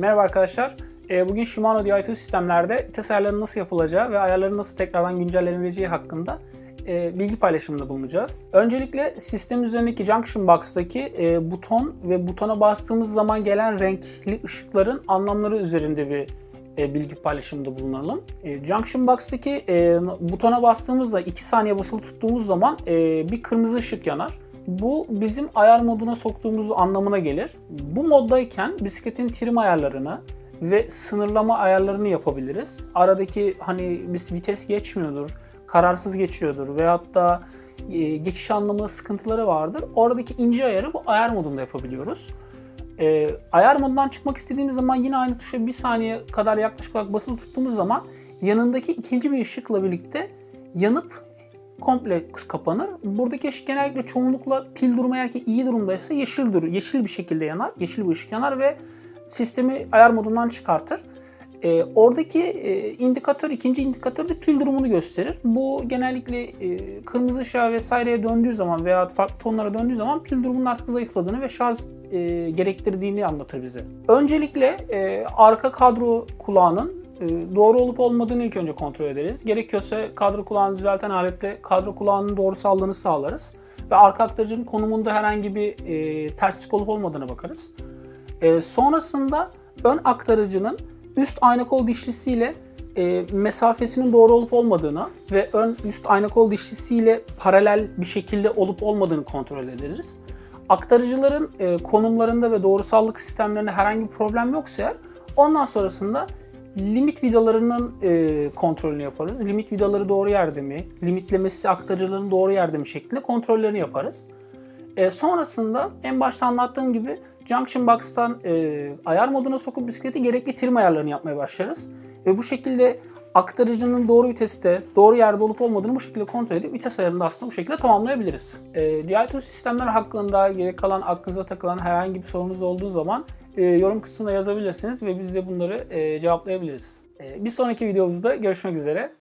merhaba arkadaşlar. E, bugün Shimano DI2 sistemlerde vites ayarlarının nasıl yapılacağı ve ayarların nasıl tekrardan güncellenebileceği hakkında e, bilgi paylaşımında bulunacağız. Öncelikle sistem üzerindeki Junction Box'taki e, buton ve butona bastığımız zaman gelen renkli ışıkların anlamları üzerinde bir e, bilgi paylaşımında bulunalım. Junction Box'taki butona bastığımızda 2 saniye basılı tuttuğumuz zaman bir kırmızı ışık yanar. Bu bizim ayar moduna soktuğumuz anlamına gelir. Bu moddayken bisikletin trim ayarlarını ve sınırlama ayarlarını yapabiliriz. Aradaki hani biz vites geçmiyordur, kararsız geçiyordur veyahut da e, geçiş anlamında sıkıntıları vardır. Oradaki ince ayarı bu ayar modunda yapabiliyoruz. E, ayar modundan çıkmak istediğimiz zaman yine aynı tuşa bir saniye kadar yaklaşık olarak basılı tuttuğumuz zaman yanındaki ikinci bir ışıkla birlikte yanıp komple kapanır. Buradaki ışık genellikle çoğunlukla pil durumu eğer ki iyi durumdaysa yeşil dur, yeşil bir şekilde yanar, yeşil bir ışık yanar ve sistemi ayar modundan çıkartır. Ee, oradaki e, indikatör, ikinci indikatör de pil durumunu gösterir. Bu genellikle e, kırmızı ışığa vesaireye döndüğü zaman veya farklı tonlara döndüğü zaman pil durumunun artık zayıfladığını ve şarj e, gerektirdiğini anlatır bize. Öncelikle e, arka kadro kulağının e, doğru olup olmadığını ilk önce kontrol ederiz. Gerekiyorsa kadro kulağını düzelten aletle kadro kulağının doğru sallığını sağlarız. Ve arka aktarıcının konumunda herhangi bir e, terslik olup olmadığına bakarız. E, sonrasında ön aktarıcının üst ayna kol dişlisiyle e, mesafesinin doğru olup olmadığını ve ön üst ayna kol dişlisiyle paralel bir şekilde olup olmadığını kontrol ederiz. Aktarıcıların e, konumlarında ve doğrusallık sistemlerinde herhangi bir problem yoksa eğer ondan sonrasında limit vidalarının e, kontrolünü yaparız. Limit vidaları doğru yerde mi, limitlemesi aktarıcıların doğru yerde mi şeklinde kontrollerini yaparız. E, sonrasında en başta anlattığım gibi Junction Box'tan e, ayar moduna sokup bisikleti gerekli trim ayarlarını yapmaya başlarız. Ve bu şekilde aktarıcının doğru viteste, doğru yerde olup olmadığını bu şekilde kontrol edip vites ayarını da aslında bu şekilde tamamlayabiliriz. E, DI2 sistemler hakkında gerek kalan aklınıza takılan herhangi bir sorunuz olduğu zaman e, yorum kısmına yazabilirsiniz ve biz de bunları e, cevaplayabiliriz. E, bir sonraki videomuzda görüşmek üzere.